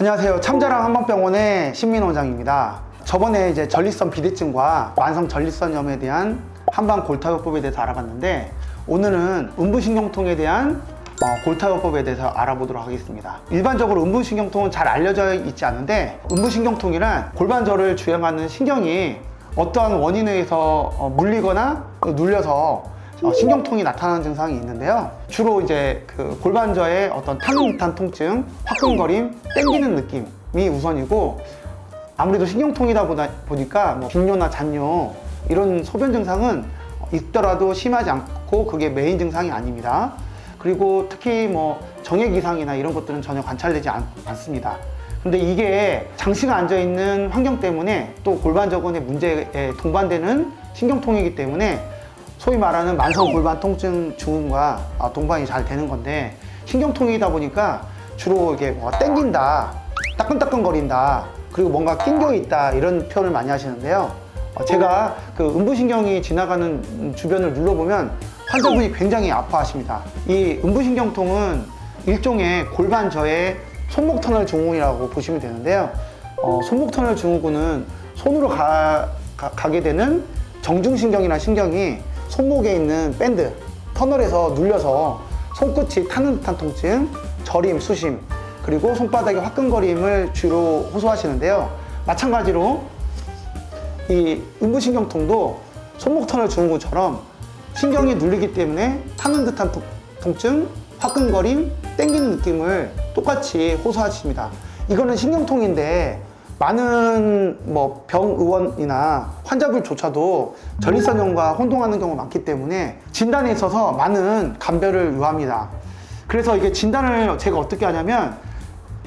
안녕하세요. 참자랑 한방병원의 신민 원장입니다. 저번에 이제 전립선 비대증과 만성 전립선염에 대한 한방 골타요법에 대해서 알아봤는데 오늘은 음부신경통에 대한 어, 골타요법에 대해서 알아보도록 하겠습니다. 일반적으로 음부신경통은 잘 알려져 있지 않은데 음부신경통이란 골반절을 주행하는 신경이 어떠한 원인에 의해서 어, 물리거나 눌려서 어, 신경통이 나타나는 증상이 있는데요. 주로 이제 그 골반저의 어떤 타는 듯한 통증, 화끈거림, 땡기는 느낌이 우선이고 아무래도 신경통이다 보다 보니까 뭐 빈뇨나 잔뇨 이런 소변 증상은 있더라도 심하지 않고 그게 메인 증상이 아닙니다. 그리고 특히 뭐 정액 이상이나 이런 것들은 전혀 관찰되지 않, 않습니다. 근데 이게 장시간 앉아 있는 환경 때문에 또 골반 저근의 문제에 동반되는 신경통이기 때문에 소위 말하는 만성 골반 통증 증후군과 아, 동반이 잘 되는 건데 신경통이다 보니까 주로 이게 뭐 땡긴다, 따끈따끈거린다, 그리고 뭔가 낑겨 있다 이런 표현을 많이 하시는데요. 어, 제가 그 음부신경이 지나가는 주변을 눌러보면 환자분이 굉장히 아파하십니다. 이 음부신경통은 일종의 골반 저의 손목 터널 증후군이라고 보시면 되는데요. 어, 손목 터널 증후군은 손으로 가, 가, 게 되는 정중신경이나 신경이 손목에 있는 밴드 터널에서 눌려서 손끝이 타는 듯한 통증, 저림, 수심, 그리고 손바닥의 화끈거림을 주로 호소하시는데요. 마찬가지로 이 음부신경통도 손목 터널 증후군처럼 신경이 눌리기 때문에 타는 듯한 통- 통증, 화끈거림, 땡기는 느낌을 똑같이 호소하십니다. 이거는 신경통인데 많은 뭐 병 의원이나 환자분조차도 전립선염과 혼동하는 경우가 많기 때문에 진단에 있어서 많은 감별을 요합니다. 그래서 이게 진단을 제가 어떻게 하냐면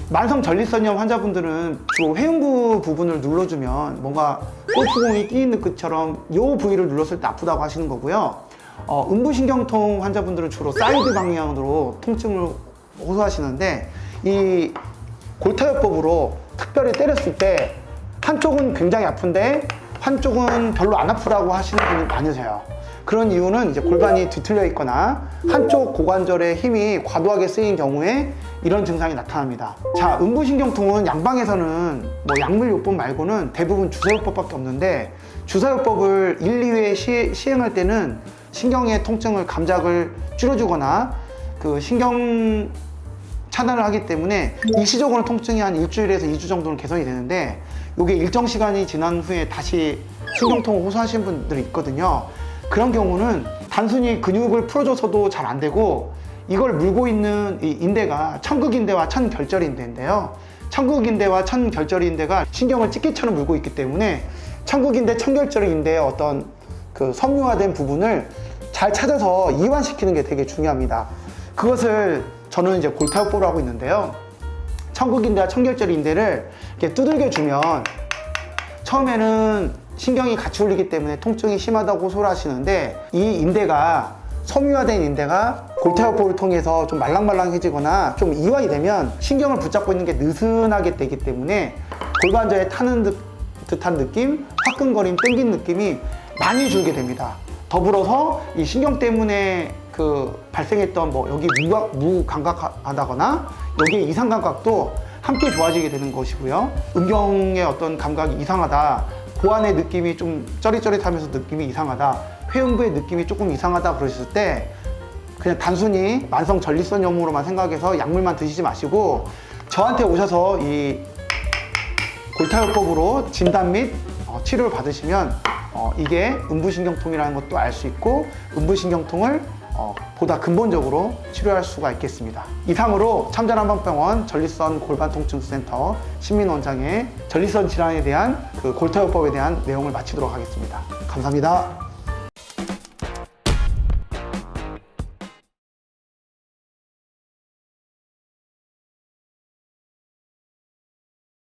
만성 전립선염 환자분들은 주로 회음부 부분을 눌러주면 뭔가 골프공이 끼이는 것처럼 요 부위를 눌렀을 때 아프다고 하시는 거고요. 어, 음부신경통 환자분들은 주로 사이드 방향으로 통증을 호소하시는데 이 골타요법으로 특별히 때렸을 때 한쪽은 굉장히 아픈데 한쪽은 별로 안 아프다고 하시는 분이 많으세요. 그런 이유는 이제 골반이 뒤틀려 있거나 한쪽 고관절의 힘이 과도하게 쓰인 경우에 이런 증상이 나타납니다. 자, 음부신경통은 양방에서는 뭐 약물요법 말고는 대부분 주사요법밖에 없는데 주사요법을 1, 2회 시, 시행할 때는 신경의 통증을 감작을 줄여주거나 그 신경 차단을 하기 때문에 일시적으로는 통증이 한 일주일에서 2주 정도는 개선이 되는데 이게 일정 시간이 지난 후에 다시 신경통을 호소하시는 분들이 있거든요. 그런 경우는 단순히 근육을 풀어줘서도 잘 안 되고 이걸 물고 있는 이 인대가 천극인대와 천결절인대인데요. 천극인대와 천결절인대가 신경을 찢기처럼 물고 있기 때문에 천극인대, 천결절인대의 어떤 그 섬유화된 부분을 잘 찾아서 이완시키는 게 되게 중요합니다. 그것을 저는 이제 골타요법을 하고 있는데요. 천극인대와 청결절 인대를 이렇게 두들겨 주면 처음에는 신경이 같이 울리기 때문에 통증이 심하다고 소리하시는데 이 인대가 섬유화된 인대가 골타요법을 통해서 좀 말랑말랑해지거나 좀 이완이 되면 신경을 붙잡고 있는 게 느슨하게 되기 때문에 골반저에 타는 듯, 듯한 느낌, 화끈거림, 땡긴 느낌이 많이 줄게 됩니다. 더불어서 이 신경 때문에 그 발생했던 뭐 여기 무각, 무감각하다거나 여기에 이상 감각도 함께 좋아지게 되는 것이고요. 음경의 어떤 감각이 이상하다. 고안의 느낌이 좀 쩌릿쩌릿하면서 느낌이 이상하다. 회음부의 느낌이 조금 이상하다 그러셨을 때 그냥 단순히 만성 전립선 염으로만 생각해서 약물만 드시지 마시고 저한테 오셔서 이 골타요법으로 진단 및 어, 치료를 받으시면 어, 이게 음부신경통이라는 것도 알 수 있고 음부신경통을 어, 보다 근본적으로 치료할 수가 있겠습니다. 이상으로 참전한방병원 전립선 골반통증센터 신민 원장의 전립선 질환에 대한 그 골타요법에 대한 내용을 마치도록 하겠습니다. 감사합니다.